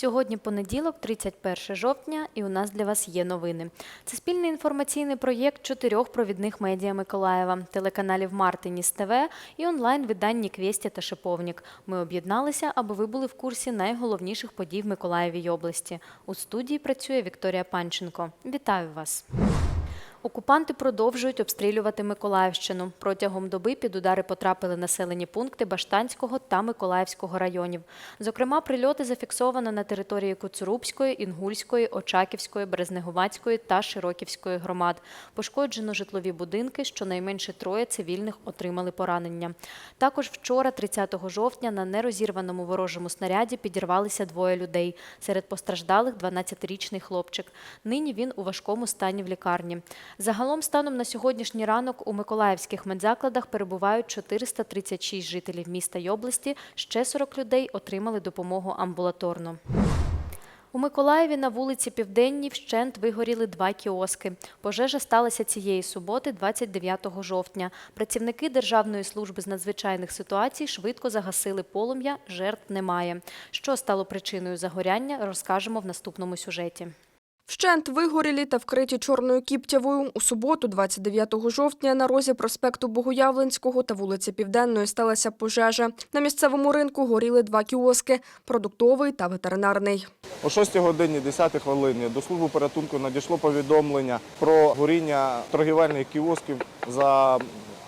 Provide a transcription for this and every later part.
Сьогодні понеділок, 31 жовтня, і у нас для вас є новини. Це спільний інформаційний проєкт чотирьох провідних медіа Миколаєва, телеканалів Мартиніс ТВ і онлайн-видань Квєстя та Шиповнік. Ми об'єдналися, аби ви були в курсі найголовніших подій в Миколаєвій області. У студії працює Вікторія Панченко. Вітаю вас! Окупанти продовжують обстрілювати Миколаївщину. Протягом доби під удари потрапили населені пункти Баштанського та Миколаївського районів. Зокрема, прильоти зафіксовано на території Коцурубської, Інгульської, Очаківської, Березнегувацької та Широківської громад. Пошкоджено житлові будинки, щонайменше троє цивільних отримали поранення. Також вчора, 30 жовтня, на нерозірваному ворожому снаряді підірвалися двоє людей. Серед постраждалих 12-річний хлопчик. Нині він у важкому стані в лікарні. Загалом, станом на сьогоднішній ранок у миколаївських медзакладах перебувають 436 жителів міста й області. Ще 40 людей отримали допомогу амбулаторно. У Миколаєві на вулиці Південній вщент вигоріли два кіоски. Пожежа сталася цієї суботи, 29 жовтня. Працівники Державної служби з надзвичайних ситуацій швидко загасили полум'я, жертв немає. Що стало причиною загоряння, розкажемо в наступному сюжеті. Вщент вигорілі та вкриті чорною кіптявою. У суботу, 29 жовтня, на розі проспекту Богоявленського та вулиці Південної сталася пожежа. На місцевому ринку горіли два кіоски – продуктовий та ветеринарний. О 6 годині 10 хвилині до служби порятунку надійшло повідомлення про горіння торгівельних кіосків за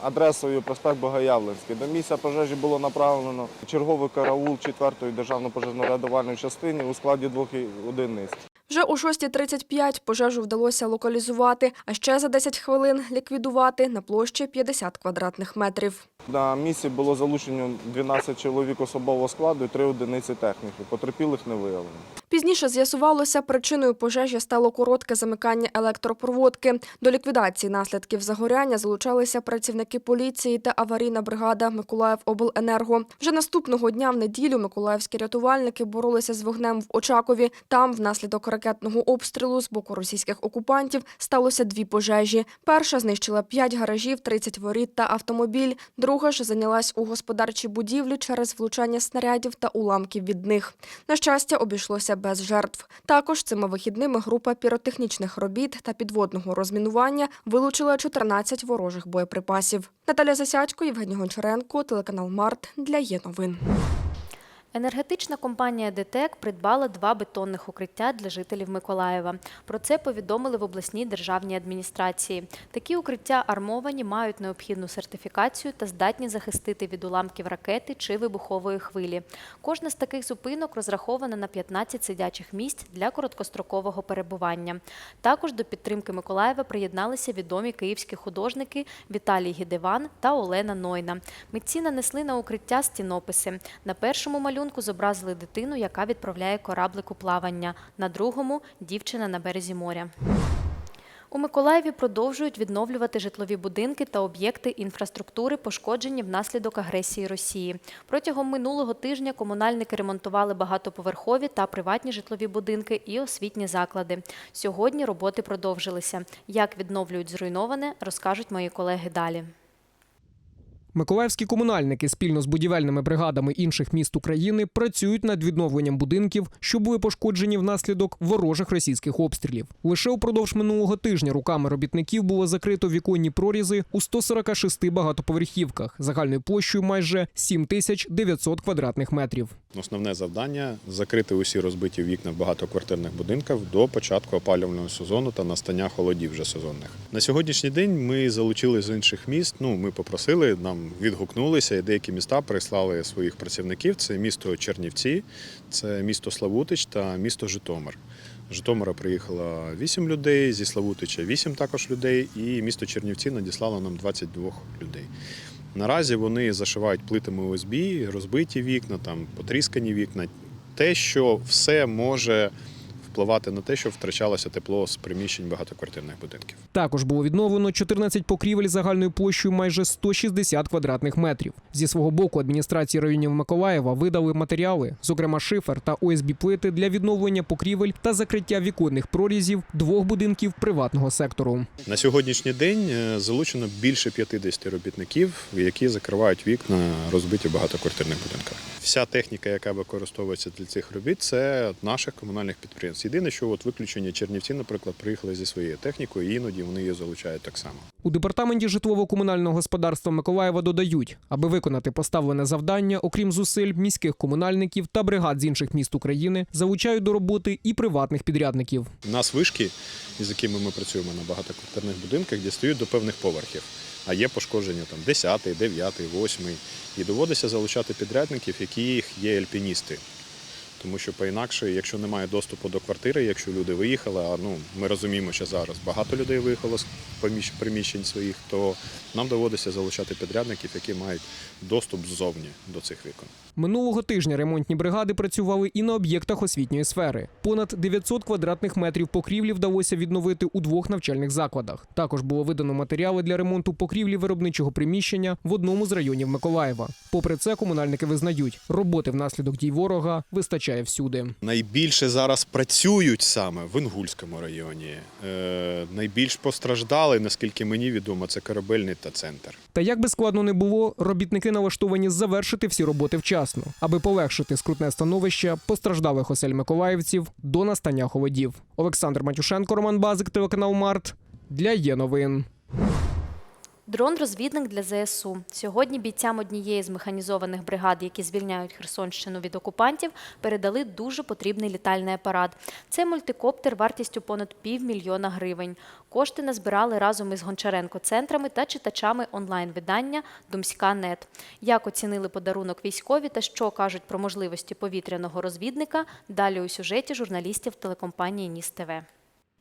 адресою проспект Богоявленський. До місця пожежі було направлено черговий караул 4-ї державно пожежно-рятувальної частини у складі двох одиниць. Вже о 6.35 пожежу вдалося локалізувати, а ще за 10 хвилин ліквідувати на площі 50 квадратних метрів. На місці було залучено 12 чоловік особового складу і 3 одиниці техніки. Потерпілих не виявлено. Пізніше з'ясувалося, причиною пожежі стало коротке замикання електропроводки. До ліквідації наслідків загоряння залучалися працівники поліції та аварійна бригада Миколаївобленерго. Вже наступного дня в неділю миколаївські рятувальники боролися з вогнем в Очакові. Там, внаслідок ракетного обстрілу з боку російських окупантів, сталося дві пожежі. Перша знищила 5 гаражів, 30 воріт та автомобіль. Друга ж зайнялась у господарчій будівлі через влучання снарядів та уламків від них. На щастя, обійшлося без жертв. Також цими вихідними група піротехнічних робіт та підводного розмінування вилучила 14 ворожих боєприпасів. Наталя Засядько, Євгеній Гончаренко, телеканал Март для є новин. Енергетична компанія ДТЕК придбала два бетонних укриття для жителів Миколаєва. Про це повідомили в обласній державній адміністрації. Такі укриття армовані, мають необхідну сертифікацію та здатні захистити від уламків ракети чи вибухової хвилі. Кожна з таких зупинок розрахована на 15 сидячих місць для короткострокового перебування. Також до підтримки Миколаєва приєдналися відомі київські художники Віталій Гідеван та Олена Нойна. Митці нанесли на укриття стінописи. На першому малюнку зобразили дитину, яка відправляє кораблик у плавання. На другому дівчина на березі моря. У Миколаєві продовжують відновлювати житлові будинки та об'єкти інфраструктури, пошкоджені внаслідок агресії Росії. Протягом минулого тижня комунальники ремонтували багатоповерхові та приватні житлові будинки і освітні заклади. Сьогодні роботи продовжилися. Як відновлюють зруйноване, розкажуть мої колеги далі. Миколаївські комунальники спільно з будівельними бригадами інших міст України працюють над відновленням будинків, що були пошкоджені внаслідок ворожих російських обстрілів. Лише упродовж минулого тижня руками робітників було закрито віконні прорізи у 146 багатоповерхівках загальною площею майже 7900 квадратних метрів. Основне завдання закрити усі розбиті вікна в багатоквартирних будинках до початку опалювального сезону та настання холодів вже сезонних. На сьогоднішній день ми залучили з інших міст. Ну ми попросили, нам відгукнулися, і деякі міста прислали своїх працівників. Це місто Чернівці, це місто Славутич та місто Житомир. Житомира приїхало 8 людей, зі Славутича 8 також людей, і місто Чернівці надіслало нам 22 людей. Наразі вони зашивають плитами ОСБ, розбиті вікна, там потріскані вікна. Те, що все може впливати на те, щоб втрачалося тепло з приміщень багатоквартирних будинків. Також було відновлено 14 покрівель загальною площею майже 160 квадратних метрів. Зі свого боку адміністрації районів Миколаєва видали матеріали, зокрема шифер та ОСБ плити для відновлення покрівель та закриття віконних прорізів двох будинків приватного сектору. На сьогоднішній день е, залучено більше 50 робітників, які закривають вікна розбиті в багатоквартирних будинках. Вся техніка, яка використовується для цих робіт, це наших комунальних підприємств. Єдине, що от виключення Чернівці, наприклад, приїхали зі своєю технікою, і іноді вони її залучають так само. У департаменті житлово-комунального господарства Миколаєва додають, аби виконати поставлене завдання, окрім зусиль міських комунальників та бригад з інших міст України, залучають до роботи і приватних підрядників. У нас вишки, із якими ми працюємо на багатоквартирних будинках, дістають до певних поверхів. А є пошкодження там 10, 9, 8. І доводиться залучати підрядників, які є альпіністи. Тому що по-інакше, якщо немає доступу до квартири, якщо люди виїхали, а ну ми розуміємо, що зараз багато людей виїхало з приміщень своїх, то нам доводиться залучати підрядників, які мають доступ ззовні до цих вікон. Минулого тижня ремонтні бригади працювали і на об'єктах освітньої сфери. Понад 900 квадратних метрів покрівлі вдалося відновити у двох навчальних закладах. Також було видано матеріали для ремонту покрівлі виробничого приміщення в одному з районів Миколаєва. Попри це, комунальники визнають, роботи внаслідок дій ворога вистачає всюди. Найбільше зараз працюють саме в Інгульському районі. Е, найбільш постраждали, наскільки мені відомо, це корабельний та центр. Та як би складно не було, робітники налаштовані завершити всі роботи вчасно, аби полегшити скрутне становище постраждалих осель миколаївців до настання холодів. Олександр Матюшенко, Роман Базик, телеканал Март для є новин. Дрон-розвідник для ЗСУ. Сьогодні бійцям однієї з механізованих бригад, які звільняють Херсонщину від окупантів, передали дуже потрібний літальний апарат. Це мультикоптер вартістю понад півмільйона гривень. Кошти назбирали разом із Гончаренко-центрами та читачами онлайн-видання Думська.нет. Як оцінили подарунок військові та що кажуть про можливості повітряного розвідника, далі у сюжеті журналістів телекомпанії Ніс ТВ.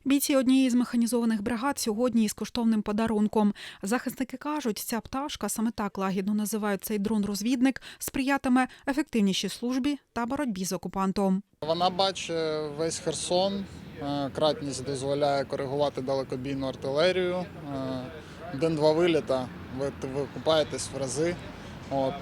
Бійці однієї з механізованих бригад сьогодні із коштовним подарунком. Захисники кажуть, ця пташка, саме так лагідно називають цей дрон-розвідник, сприятиме ефективнішій службі та боротьбі з окупантом. Вона бачить весь Херсон. е, Кратність дозволяє коригувати далекобійну артилерію. Е, День-два виліта, ви, ви купаєтесь в рази. От,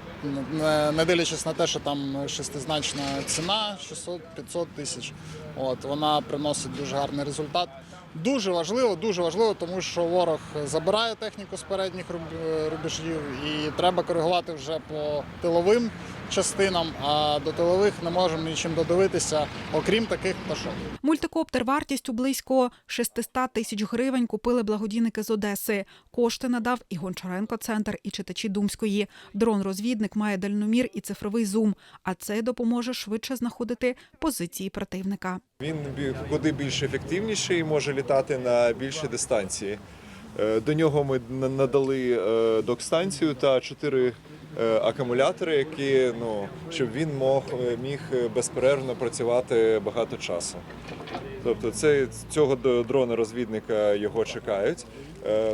не, дивлячись на те, що там шестизначна ціна 600-500 тисяч. От, вона приносить дуже гарний результат. Дуже важливо, дуже важливо, тому що ворог забирає техніку з передніх руб- рубежів і треба коригувати вже по тиловим частинам, а до тилових не можемо нічим додивитися, окрім таких пташок. Мультикоптер вартістю близько 600 тисяч гривень купили благодійники з Одеси. Кошти надав і Гончаренко-центр, і читачі Думської. Дрон-розвідник має дальномір і цифровий зум, а це допоможе швидше знаходити позиції противника. Він куди більш ефективніший, може літати на більші дистанції. Е, До нього ми на- надали е, док-станцію та чотири акумулятори, які ну щоб він мог е, міг е, безперервно працювати багато часу. Тобто, це цього д- дрона-розвідника його чекають. Е,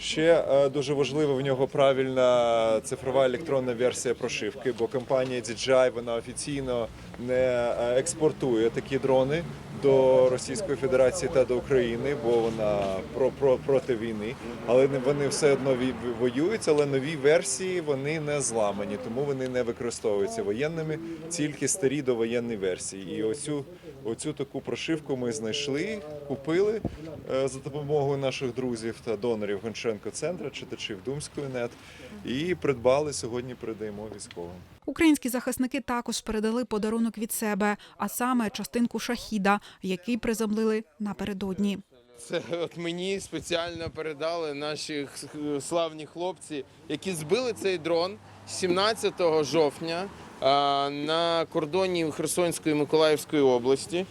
Ще е, дуже важливо в нього правильна цифрова електронна версія прошивки, бо компанія DJI вона офіційно не е, експортує такі дрони до Російської Федерації та до України, бо вона про, про проти війни. Але вони все одно ві- воюють, але нові версії вони не зламані, тому вони не використовуються воєнними, тільки старі довоєнні версії. І оцю, оцю таку прошивку ми знайшли, купили е, за допомогою наших друзів та донорів Гонченко центра, читачів Думської нет, і придбали сьогодні. Передаємо військовим. Українські захисники також передали подарунок від себе, а саме частинку шахіда, який приземлили напередодні. Це от мені спеціально передали наші славні хлопці, які збили цей дрон 17 жовтня на кордоні Херсонської і Миколаївської області.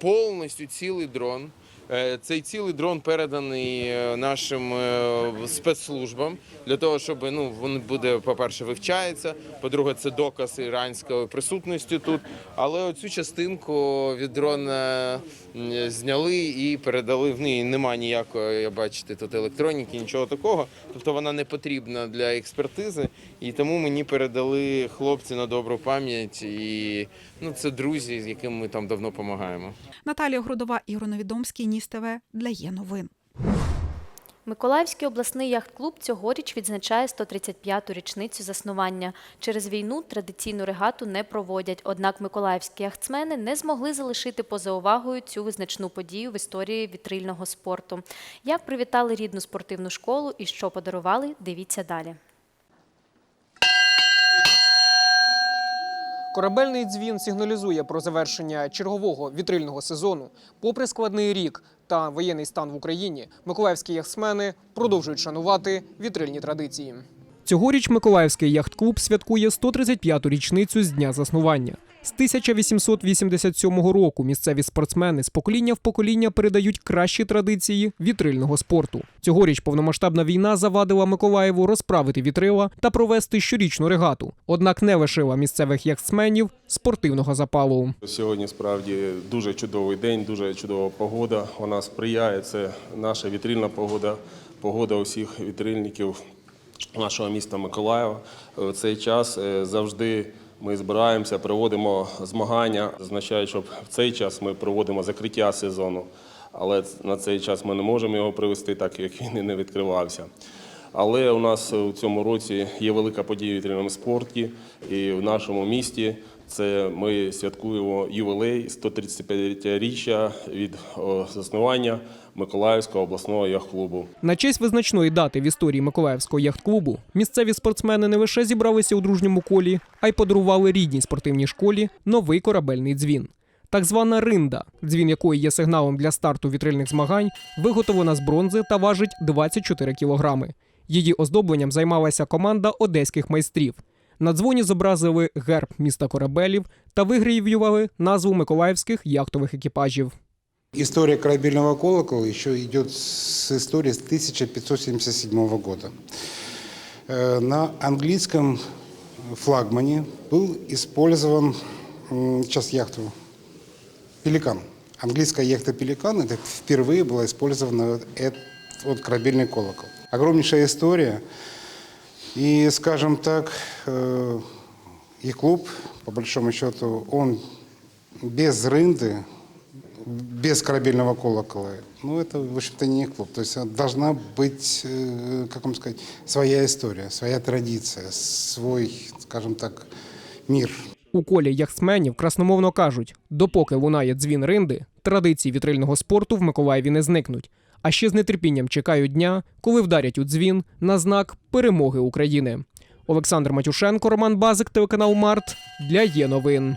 Повністю цілий дрон. Е, Цей цілий дрон переданий е, нашим е, спецслужбам для того, щоб ну він буде, по-перше, вивчається. По-друге, це доказ іранської присутності тут. Але оцю частинку від дрона зняли і передали в неї. Нема ніякої, я бачите, тут електроніки, нічого такого. Тобто вона не потрібна для експертизи. І тому мені передали хлопці на добру пам'ять. І ну, це друзі, з якими ми там давно допомагаємо. Наталія Грудова, Ігор Новідомський, Ніс ТВ для є новин. Миколаївський обласний яхт-клуб цьогоріч відзначає 135-ту річницю заснування. Через війну традиційну регату не проводять, однак миколаївські яхтсмени не змогли залишити поза увагою цю визначну подію в історії вітрильного спорту. Як привітали рідну спортивну школу і що подарували, дивіться далі. Корабельний дзвін сигналізує про завершення чергового вітрильного сезону. Попри складний рік та воєнний стан в Україні, миколаївські яхтсмени продовжують шанувати вітрильні традиції. Цьогоріч Миколаївський яхт-клуб святкує 135-ту річницю з дня заснування. З 1887 року місцеві спортсмени з покоління в покоління передають кращі традиції вітрильного спорту. Цьогоріч повномасштабна війна завадила Миколаєву розправити вітрила та провести щорічну регату. Однак не лишила місцевих яхтсменів спортивного запалу. Сьогодні справді дуже чудовий день, дуже чудова погода. Вона сприяє. Це наша вітрильна погода, погода усіх вітрильників нашого міста Миколаєва. В цей час е, завжди ми збираємося, проводимо змагання. Означає, що в цей час ми проводимо закриття сезону, але на цей час ми не можемо його привести, так як він і не відкривався. Але у нас у цьому році є велика подія в вітрильному спорті, і в нашому місті це ми святкуємо ювілей 135-річчя від заснування Миколаївського обласного яхт-клубу. На честь визначної дати в історії Миколаївського яхт-клубу місцеві спортсмени не лише зібралися у дружньому колі, а й подарували рідній спортивній школі новий корабельний дзвін. Так звана ринда, дзвін якої є сигналом для старту вітрильних змагань, виготовлена з бронзи та важить 24 кілограми. Її оздобленням займалася команда одеських майстрів. На дзвоні зобразили герб міста корабелів та вигравіювали назву миколаївських яхтових екіпажів. История корабельного колокола еще идет с истории с 1577 года. Э, На английском флагмане был использован, м, сейчас яхту, «Пеликан». Английская яхта «Пеликан» это впервые была использована вот этот вот корабельный колокол. Огромнейшая история. И, скажем так, э, и клуб, по большому счету, он без рынды, без корабельного колокола, ну, это, в общем-то, не клуб. То есть должна быть, э, как вам сказать, своя история, своя традиция, свой, скажем так, мир. У колі яхтсменів красномовно кажуть: допоки лунає дзвін ринди, традиції вітрильного спорту в Миколаєві не зникнуть. А ще з нетерпінням чекають дня, коли вдарять у дзвін на знак перемоги України. Олександр Матюшенко, Роман Базик, телеканал Март для є новин.